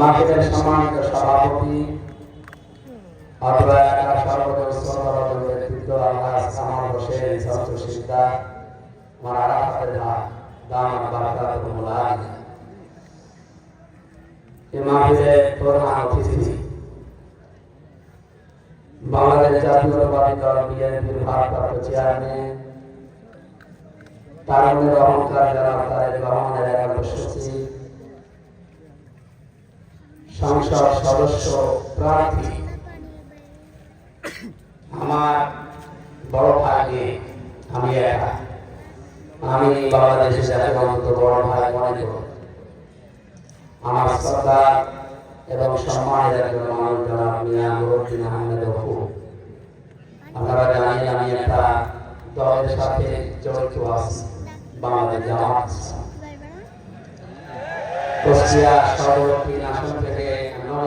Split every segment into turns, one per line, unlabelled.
মার্কেটের সম্মানিত সভাপতি, অথবা এলাকার সর্বদল ব্যক্তিত্ব, আল্লাহ সামাল হোসেন ছাত্র শিক্ষা আমার আরাফাতের মা দামাত বারকাতুল মুলাক এ মাহফিলের প্রধান অতিথি বাংলাদেশ জাতীয়তাবাদী দল বিএনপির ভারপ্রাপ্ত চেয়ারম্যান তার মধ্যে অহংকার যারা তারেক রহমানের একান্ত সচিব সংসদ সদস্য প্রার্থী। আমার বড় ভাইকে আমি একা। আমি বাংলাদেশের জাতীয়গত বড় ভাই মনে করি আমার শ্রদ্ধা এবং সম্মানের একজন মানুষ আহমেদ আপনারা জানেন আমি একটা দলের সাথে জড়িত আছি, বাংলাদেশ জামাত।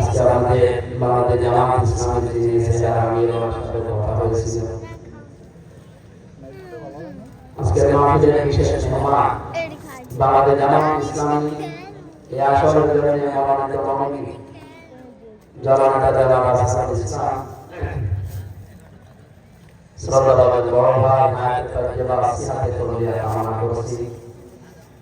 আজকে আমাদের বাংলাদেশ জামাত ইসলামের যিনি ছেলেরা আমি ওনার সাথে কথা হয়েছিল আজকের মাহফিলের বিশেষ মেহমান বাংলাদেশ জামাত ইসলামী এই আসরের জন্য মনোনীত মনোনীত জননেতা জনাব হাসান ইসলাম। শ্রদ্ধা বড় ভাই নায়ক তাজ্জেবা সিহাতে তলিয়া কামনা করছি।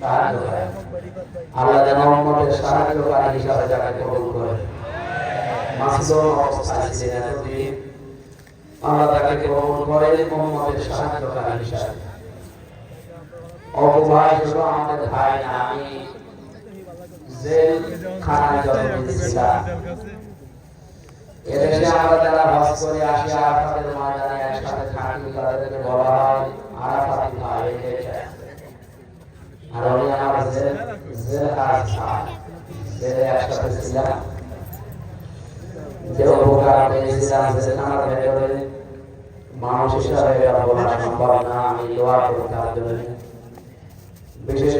সাহায্য করে। আল্লাহ যেন উম্মতের সাহায্যকারী হিসাবে যাকে কবুল করে। মাসুম অবস্থায় ছিলেন এতদিন আল্লাহ তাকে কবুল করে উম্মতের সাহায্যকারী হিসাবে। অপভাই আমাদের ভাই আমি জেল খানায় যতদিন ছিলাম এদেশে আমরা যারা হজ করে আসি আরাফাতের ময়দানে একসাথে থাকি তাদেরকে বলা হয়। একসাথে ছিলাম। যে উপকার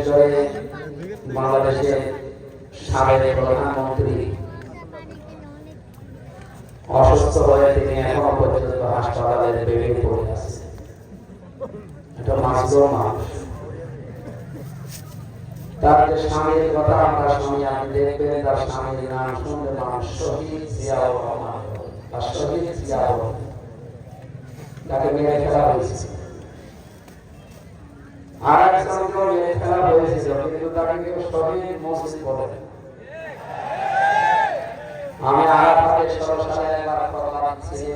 করি বাংলাদেশের সাবেক প্রধানমন্ত্রী অসুস্থ হয়ে তিনি এখনও পর্যন্ত হাসপাতালের বেডে পড়ে আছে। এটা মাসুম মানুষ। তার যে স্বামীর কথা আমরা শুনি, আপনি দেখবেন তার স্বামীর নাম শুনলে মানুষ শহীদ জিয়াউর রহমান। বা শহীদ জিয়াউর। তাকে মেরে ফেলা হয়েছে। আর একজনকেও মেরে ফেলা হয়েছিল, কিন্তু তাকে কেউ শহীদ মসজিদ বলে আমি আরাফাতের ষোলো সালে একবার কথা দিচ্ছি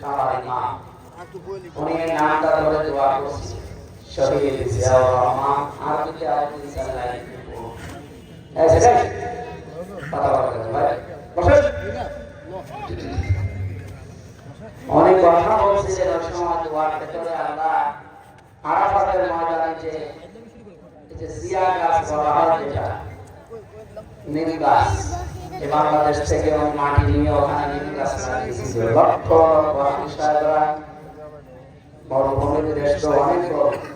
কামারি মা উনি নামটা ধরে দোয়া করছি শহীদ জিয়াউর রহমান, আরবিতে আরবি সাল্লাই এই সেটাই। কথা বলতে ভাই। অনেক কথা বলছিলেন ওই সময় দোয়ার ভেতরে আমরা আরাফাতের ময়দানে যে যে জিয়া গাছ বলা হয় যেটা, নিম গাছ এই বাংলাদেশ থেকে মাটি নিয়ে ওখানে নিম গাছ লাগিয়েছিল। লক্ষ হাফিজ সাহেবরা দেশ অনেক বড়।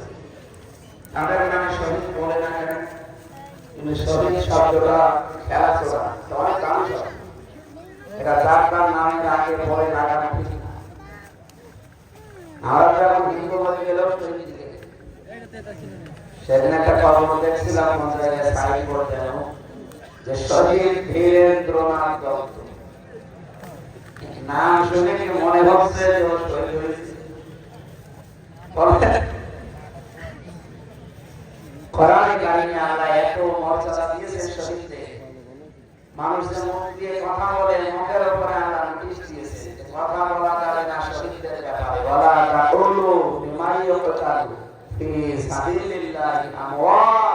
তাদের নামে শহীদ বলে না কেন? কিন্তু শহীদ শব্দটা খেলা এটা অনেক দামি এটা যার তার নামের আগে পরে না আমরা সেদিন একটা খবর দেখছিলাম জায়গায় সাইড নাম মনে হচ্ছে বলে, কোরআনে কারিমে আল্লাহ এত মর্যাদা দিয়েছেন শহীদদের। মানুষের মুখ দিয়ে কথা বলে মুখের উপরে আল্লাহ নোটিশ দিয়েছে কথা বলা যাবে না, শহীদদের ব্যাপারে বলা তাকুলু বিমা ইয়াকতালু ফি সাবিলিল্লাহি আমওয়াত